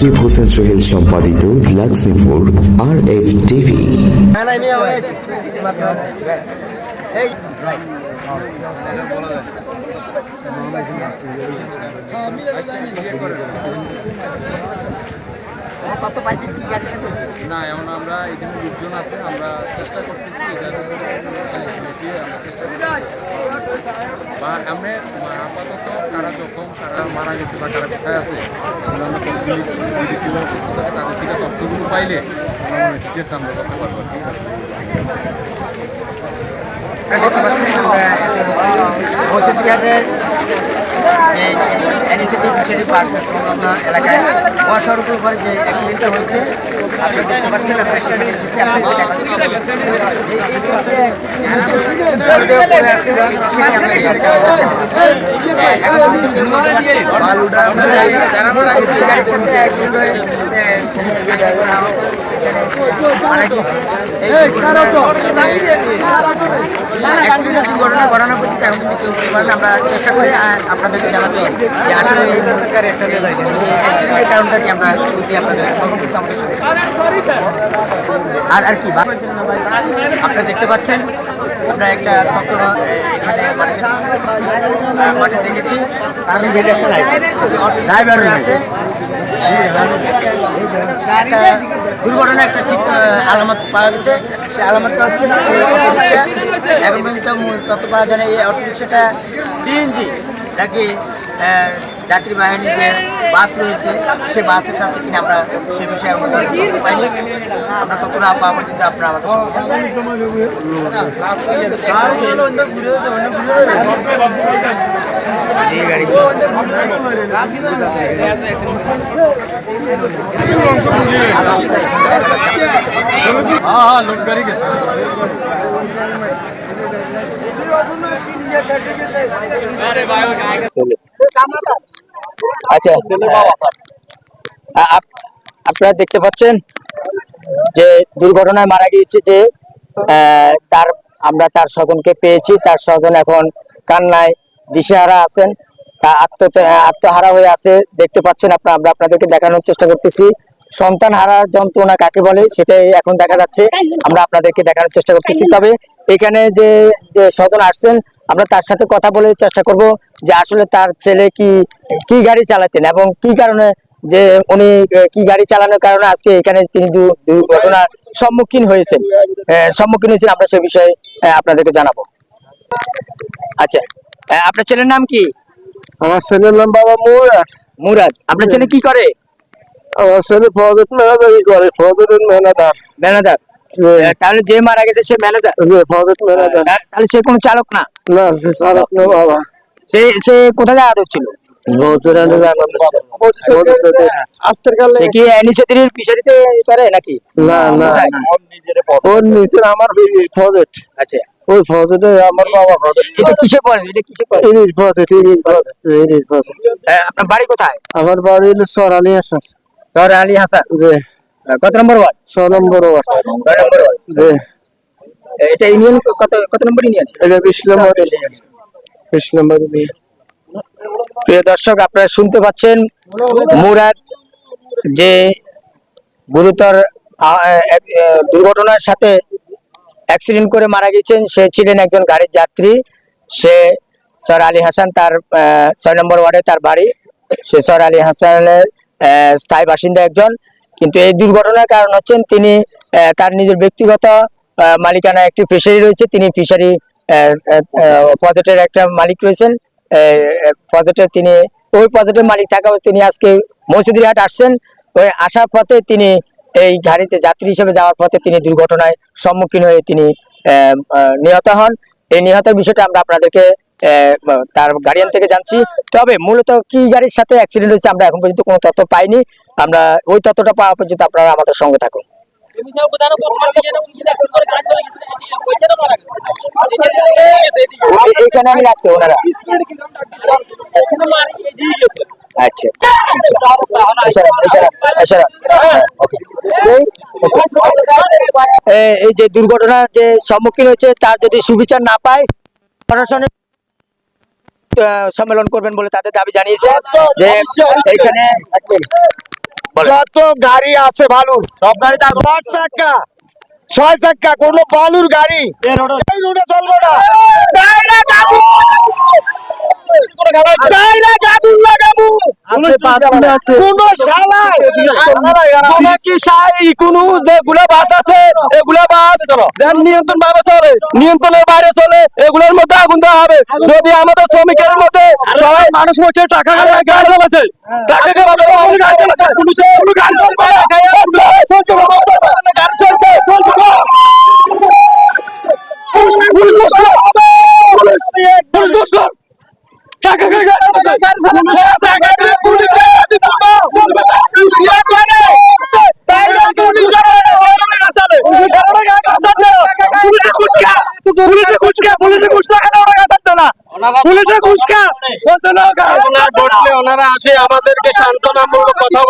রাকিব হোসেন সোহেল সম্পাদিত লক্ষ্মীপুর আর F TV কত পাইছি কি গাড়ি? না এমন আমরা এখানে লোকজন আছে, আমরা চেষ্টা করতেছি এটার আমরা চেষ্টা করতেছি। বা আমরা আপাতত কারা জখম, কারা মারা গেছে বা কারা কোথায় আছে, এগুলো আমরা তাদের থেকে তথ্যগুলো পাইলে আমরা করতে পারব যে এনএসিপি ফিশারি পার্ক সংলগ্ন এলাকায় মহাসড়কের উপরে যে অ্যাক্সিডেন্টটা হয়েছে আপনি পাচ্ছেন হয়ে এখানে মারা গিয়েছে। এই অ্যাক্সিডেন্টের দুর্ঘটনা ঘটানোর প্রতি কিন্তু কেউ বলতে আমরা চেষ্টা করি আর আপনাদেরকে জানাচ্ছি যে আসলে এই যে অ্যাক্সিডেন্টের কারণটা কি আমরা যদি আপনাদের কিন্তু আমাদের সাথে। আর আর কি আপনারা দেখতে পাচ্ছেন আমরা একটা তথ্য এখানে মাঠে দেখেছি। আছে। একটা দুর্ঘটনা, একটা চিত্র আলামত পাওয়া গেছে। সেই আলামতটা হচ্ছে অটোরিক্সা এখন পর্যন্ত তথ্য পাওয়া যায় এই অটোরিক্সাটা সিএনজি নাকি যাত্রী বাহিনী যে বাস রয়েছে সে বাসের সাথে কিনা আমরা সে বিষয়ে পাইনি। আমরা না পাওয়া পর্যন্ত আপনারা আমাদের। হ্যাঁ হ্যাঁ লোক গাড়ি গেছে। আচ্ছা আপ- আপনারা দেখতে পাচ্ছেন যে দুর্ঘটনায় মারা গিয়েছে যে আহ, তার আমরা তার স্বজনকে পেয়েছি তার স্বজন এখন কান্নায় দিশেহারা আছেন তা আত্ম আত্মহারা হয়ে আছে। দেখতে পাচ্ছেন আপনারা আমরা আপনাদেরকে দেখানোর চেষ্টা করতেছি। সন্তান হারা যন্ত্রণা কাকে বলে সেটাই এখন দেখা যাচ্ছে। আমরা আপনাদেরকে দেখানোর চেষ্টা করতেছি। তবে এখানে যে যে স্বজন আসছেন আমরা তার সাথে কথা বলে চেষ্টা করব যে আসলে তার ছেলে কি কি গাড়ি চালাতেন এবং কি কারণে যে উনি কি গাড়ি চালানোর কারণে আজকে এখানে তিনি দুর্ঘটনার সম্মুখীন হয়েছেন। আহ, সম্মুখীন হয়েছেন আমরা সে বিষয়ে আপনাদেরকে জানাব। আচ্ছা আহ, আপনার ছেলের নাম কি? আমার ছেলের নাম বাবা মুরাদ। মুরাদ। আপনার ছেলে কি করে? আমার ছেলে করে মেনাদার ম্যানেজার তাহলে যে মারা গেছে সে ম্যানেজার মেনাদার তাহলে সে কোনো চালক না? না সে চালক না বাবা। সে সে কোথায় যাওয়া হচ্ছিল নাকি? না না ওর আমার আচ্ছা। ওই ফজতে আমার বাবা ফজত এটা কিসে পড়ে? এটা কিসে আপনার বাড়ি কোথায়? আমার বাড়ি হলো সরালি আসার। শহর আলী হাসান? যে কত নম্বর ওয়ার্ড? ছ নম্বর ওয়ার্ড। ছয় নম্বর ওয়ার্ড। যে এটা ইউনিয়ন কত কত নম্বর ইউনিয়ন? এটা বিশ নম্বর এলিয়ান বিশ নম্বর এলিয়ান প্রিয় দর্শক আপনারা শুনতে পাচ্ছেন মুরাদ যে গুরুতর দুর্ঘটনার সাথে অ্যাক্সিডেন্ট করে মারা গেছেন। সে ছিলেন একজন গাড়ির যাত্রী। সে স্যার আলী হাসান তার ছয় নম্বর ওয়ার্ডে তার বাড়ি। সে স্যার আলী হাসানের স্থায়ী বাসিন্দা একজন। কিন্তু এই দুর্ঘটনার কারণ হচ্ছেন তিনি তার নিজের ব্যক্তিগত মালিকানা একটি ফিশারি রয়েছে। তিনি ফিশারি প্রজেক্টের একটা মালিক রয়েছেন। প্রজেক্টের তিনি, ওই প্রজেক্টের মালিক থাকা তিনি আজকে মসজিদিরহাট আসছেন। ওই আসার পথে তিনি এই গাড়িতে যাত্রী হিসেবে যাওয়ার পথে তিনি দুর্ঘটনায় সম্মুখীন হয়ে তিনি নিহত হন। এই নিহতের বিষয়টা আমরা আপনাদেরকে তার গার্ডিয়ান থেকে জানছি। তবে মূলত কি গাড়ির সাথে অ্যাক্সিডেন্ট হয়েছে আমরা এখন পর্যন্ত কোনো তথ্য পাইনি। আমরা ওই তথ্যটা পাওয়া পর্যন্ত আপনারা আমাদের সঙ্গে থাকুন। এ- এইখানে আমি রাখছি ওনারা। আচ্ছা। এই যে দুর্ঘটনা যে সম্মুখীন হয়েছে, তার যদি সুবিচার না পায় প্রশাসনের সম্মেলন করবেন বলে তাদের দাবি জানিয়েছে যে এখানে যত গাড়ি আছে বালুর সব গাড়ি পাঁচ চাক্কা ছয় চাক্কা কোন বালুর গাড়ি এই রোডে চলবে না। তাই না গাবু তাই না গাবু লাগাবু কোন শালায় কোন কি শাই কোন যেগুলা বাস আছে এগুলা বাস যেন নিয়ন্ত্রণ ভাবে চলে নিয়ন্ত্রণের বাইরে চলে এগুলোর মধ্যে আগুন দেওয়া হবে। যদি আমাদের শ্রমিকের মধ্যে সবাই মানুষ মধ্যে টাকা গাড়ি গাড়ি টাকা গাড়ি চালাচ্ছে পুলিশে গাড়ি চলবে গাড়ি চলছে চলবে না। পুলিশ পুলিশ ঘোষ কর। পুলিশ ঘোষ কর। টাকা গাড়ি গাড়ি চালাচ্ছে। টাকা গাড়ি পুলিশে দিব না। ইয়ে করে। তাই না পুলিশ করে। ওরা গাড়ি চালে। ওরা গাড়ি চালে। পুলিশে ঘুষ খা। পুলিশে কুচকা। পুলিশে কুচকা কেন ওরা চালাতো না। পুলিশে কুচকা। ওনারা আসে আমাদেরকে সান্ত্বনামূলক কথা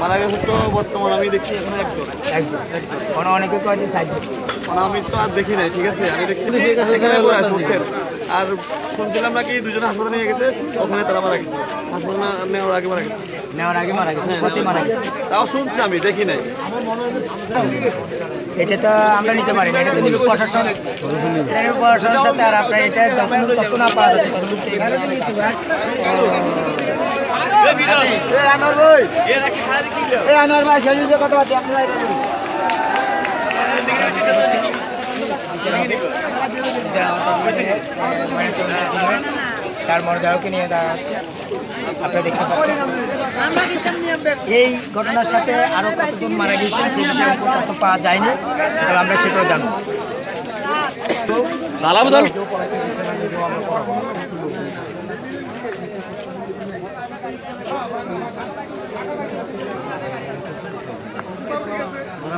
মারা গেছে তো বর্তমান আমি দেখছি এখানে একজন একজন কোনো অনেকে কয় যে সাইড আমি তো আর দেখি নাই ঠিক আছে আমি দেখছি এখানে বুঝছেন আর শুনছিলাম নাকি দুজনে হাসপাতালে নিয়ে গেছে ওখানে তারা মারা গেছে হাসপাতালে নেওয়ার আগে মারা গেছে নেওয়ার আগে মারা গেছে মারা গেছে তাও শুনছি আমি দেখি নাই এটা তো আমরা নিতে পারি এটা তো প্রশাসন। নিবে প্রশাসনের সাথে আর আপনার এটা যখন তত না পাওয়া যাচ্ছে আনোয়ার ভাই। এই আনোয়ার ভাই শেষ হয়েছে কথা বলছি আপনারা তার মরদেহকে নিয়ে যাওয়া হচ্ছে আপনারা দেখতে পাচ্ছেন। এই ঘটনার সাথে আরও কতজন মারা গিয়েছেন সেই বিষয়ে তথ্য পাওয়া যায়নি আমরা সেটাও জানব।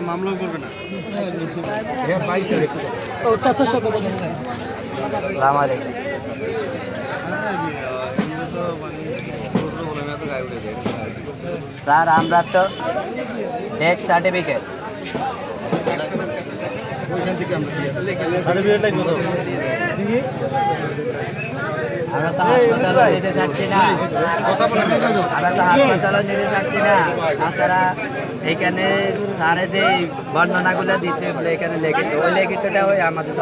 মামলাও করবে না। স্যার। আমরা তো ডেথ সার্টিফিকেট আমরা তো হাসপাতালে নিতে যাচ্ছি না। আমরা তো হাসপাতালে নিতে যাচ্ছি না। তারা এখানে স্যারে যে বর্ণনাগুলো দিচ্ছে বলে এখানে লিখিত। ওই লিখিতটা ওই আমাদের।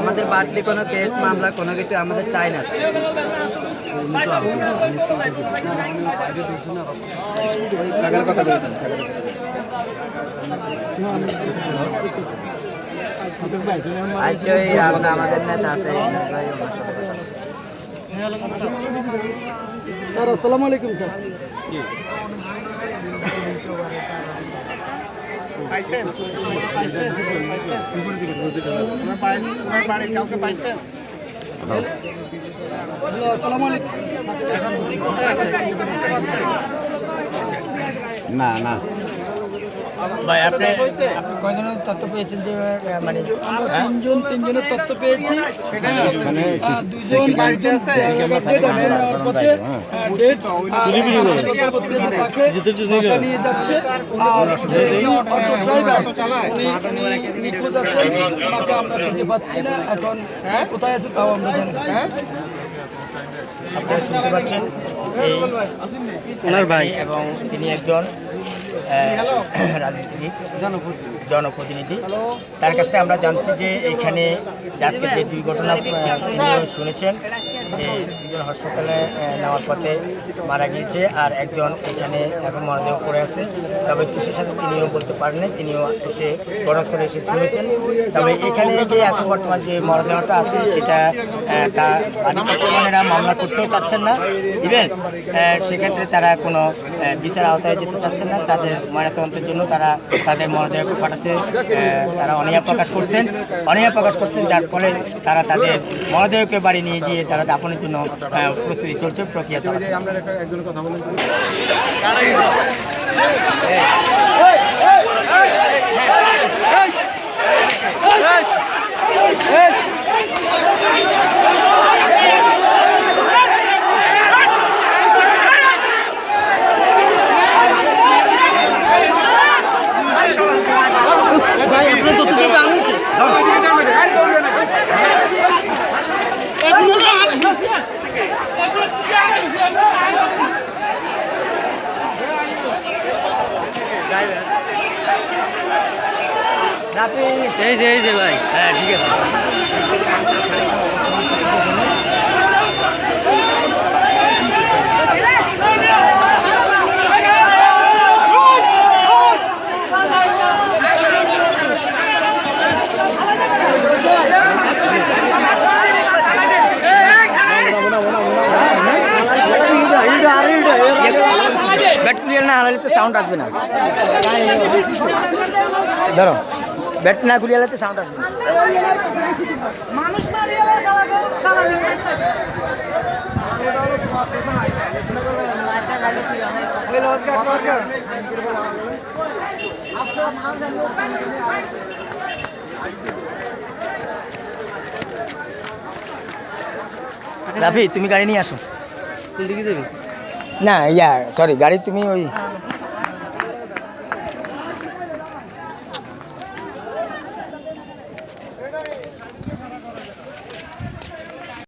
আমাদের বাড়তি কোনো কেস, মামলা, কোনো কিছু আমাদের চাই না। আমাদের ভাই, ওনার সাথে কথা বলব। স্যার আসসালামু আলাইকুম। স্যার না না। ভাই আপনি আপনি কয়জনের তথ্য পেয়েছেন যে মানে আমরা তিনজন তিনজনের তথ্য পেয়েছি। আহ, দুজন বাড়িতে আছে ডেট একজন নেওয়ার পথে ডেট তাকে নিয়ে যাচ্ছে। আর যে অটো ড্রাইভার উনি উনি নিখোঁজ আছে তাকে আমরা খুঁজে পাচ্ছি না। এখন কোথায় আছে তাও আমরা জানি না। আপনারা শুনতে পাচ্ছেন ওনার ভাই এবং তিনি একজন রাজনীতিবিদ জনপ্রতিনিধি। তার কাছ থেকে আমরা জানছি যে এখানে আজকে যে দুর্ঘটনা শুনেছেন যে দুজন হাসপাতালে নেওয়ার পথে মারা গিয়েছে আর একজন এখানে এখন মরদেহ পড়ে আছে। তবে কৃষির সাথে তিনিও বলতে পারেন তিনিও এসে ঘটনাস্থলে এসে শুনেছেন তবে এখানে যে এখন বর্তমান যে মরদেহটা আছে, সেটা তা মামলা করতেও চাচ্ছেন না। ইভেন সেক্ষেত্রে তারা কোনো বিচার আওতায় যেতে চাচ্ছেন না। তাদের ময়নাতদন্তের জন্য তারা তাদের মরদেহকে পাঠাতে তারা অনীহা প্রকাশ করছেন। অনীহা প্রকাশ করছেন, যার ফলে তারা তাদের মরদেহকে বাড়ি নিয়ে গিয়ে তারা দাপনের জন্য প্রস্তুতি চলছে প্রক্রিয়া আমরা একজন কথা বলেন এই যে এই যে ভাই। হ্যাঁ ঠিক আছে। ব্যাট ক্লিয়ার না হারালে তো সাউন্ড আসবে না। ধরো ব্যাট না ঘুরিয়ে তো সাউন্ড আসবে। রাফি তুমি গাড়ি নিয়ে আসো। না ইয়া সরি গাড়ি তুমি ওই